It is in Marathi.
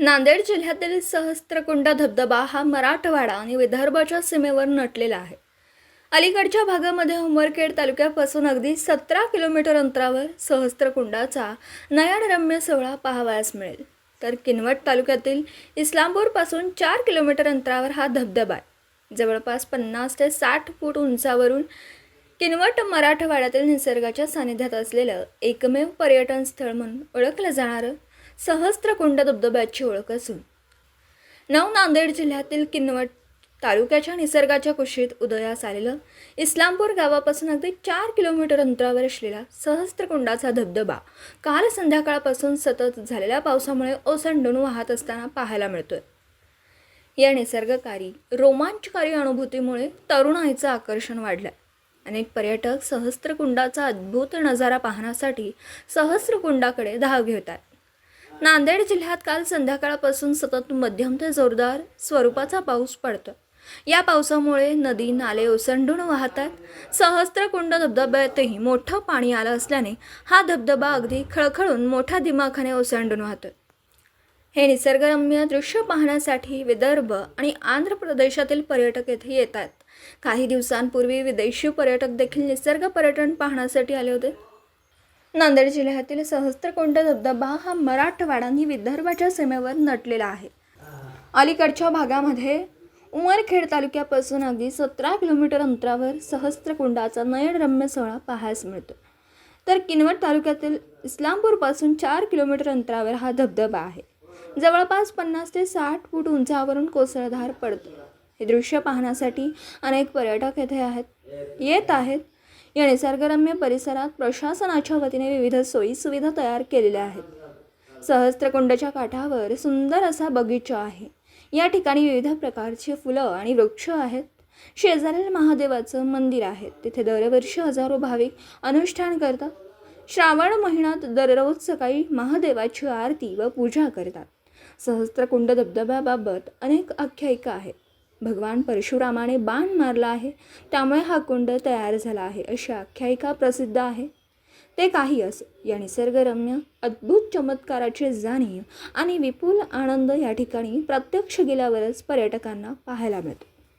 नांदेड जिल्ह्यातील सहस्त्रकुंड धबधबा हा मराठवाडा आणि विदर्भाच्या सीमेवर नटलेला आहे. अलीकडच्या भागामध्ये उमरखेड तालुक्यापासून अगदी सतरा किलोमीटर अंतरावर सहस्त्रकुंडाचा नयनरम्य सोहळा पाहावयास मिळेल. तर किनवट तालुक्यातील इस्लामपूरपासून चार किलोमीटर अंतरावर हा धबधबा आहे. जवळपास पन्नास ते साठ फूट उंचावरून किनवट मराठवाड्यातील निसर्गाच्या सानिध्यात असलेलं एकमेव पर्यटन स्थळ म्हणून ओळखलं जाणारं सहस्त्रकुंड धबधब्याची ओळख असून. नव नांदेड जिल्ह्यातील किनवट तालुक्याच्या निसर्गाच्या कुशीत उदयास आलेलं इस्लामपूर गावापासून अगदी चार किलोमीटर अंतरावर असलेला सहस्त्रकुंडाचा धबधबा काल संध्याकाळपासून सतत झालेल्या पावसामुळे ओसंडून वाहत असताना पाहायला मिळतोय. या निसर्गकारी रोमांचकारी अनुभूतीमुळे तरुणाईचं आकर्षण वाढलंय. अनेक पर्यटक सहस्त्रकुंडाचा अद्भुत नजारा पाहण्यासाठी सहस्त्रकुंडाकडे धाव घेत आहेत. नांदेड जिल्ह्यात काल संध्याकाळपासून सतत मध्यम ते जोरदार स्वरूपाचा पाऊस पडतो. या पावसामुळे नदी नाले ओसंडून वाहतात. सहस्त्रकुंड धबधब्यातही मोठं पाणी आलं असल्याने हा धबधबा अगदी खळखळून मोठ्या दिमाखाने ओसंडून वाहतो. हे निसर्गरम्य दृश्य पाहण्यासाठी विदर्भ आणि आंध्र प्रदेशातील पर्यटक येथे येतात. काही दिवसांपूर्वी विदेशी पर्यटक देखील निसर्ग पर्यटन पाहण्यासाठी आले होते. नांदेड जिल्ह्यातील सहस्त्रकुंड धबधबा हा मराठवाडा आणि विदर्भाच्या सीमेवर नटलेला आहे. अलीकडच्या भागामध्ये उमरखेड तालुक्यापासून अगदी सतरा किलोमीटर अंतरावर सहस्त्रकुंडाचा नयनरम्य सोहळा पाहायस मिळतो. तर किनवट तालुक्यातील इस्लामपूरपासून चार किलोमीटर अंतरावर हा धबधबा आहे. जवळपास पन्नास ते साठ फूट उंचावरून कोसळधार पडतो. हे दृश्य पाहण्यासाठी अनेक पर्यटक येथे आहेत येत आहेत. या निसर्गरम्य परिसरात प्रशासनाच्या वतीने विविध सोयीसुविधा तयार केलेल्या आहेत. सहस्त्रकुंडच्या काठावर सुंदर असा बगीचा आहे. या ठिकाणी विविध प्रकारची फुलं आणि वृक्ष आहेत. शेजारील महादेवाचं मंदिर आहे. तिथे दरवर्षी हजारो भाविक अनुष्ठान करतात. श्रावण महिन्यात दररोज सकाळी महादेवाची आरती व पूजा करतात. सहस्त्रकुंड धबधब्याबाबत अनेक आख्यायिका आहेत. भगवान परशुरामाने बाण मारला आहे त्यामुळे हा कुंड तयार झाला आहे अशी आख्यायिका प्रसिद्ध आहे. ते काही असो या निसर्गरम्य अद्भुत चमत्काराची जाणीव आणि विपुल आनंद या ठिकाणी प्रत्यक्ष गेल्यावरच पर्यटकांना पाहायला मिळतो.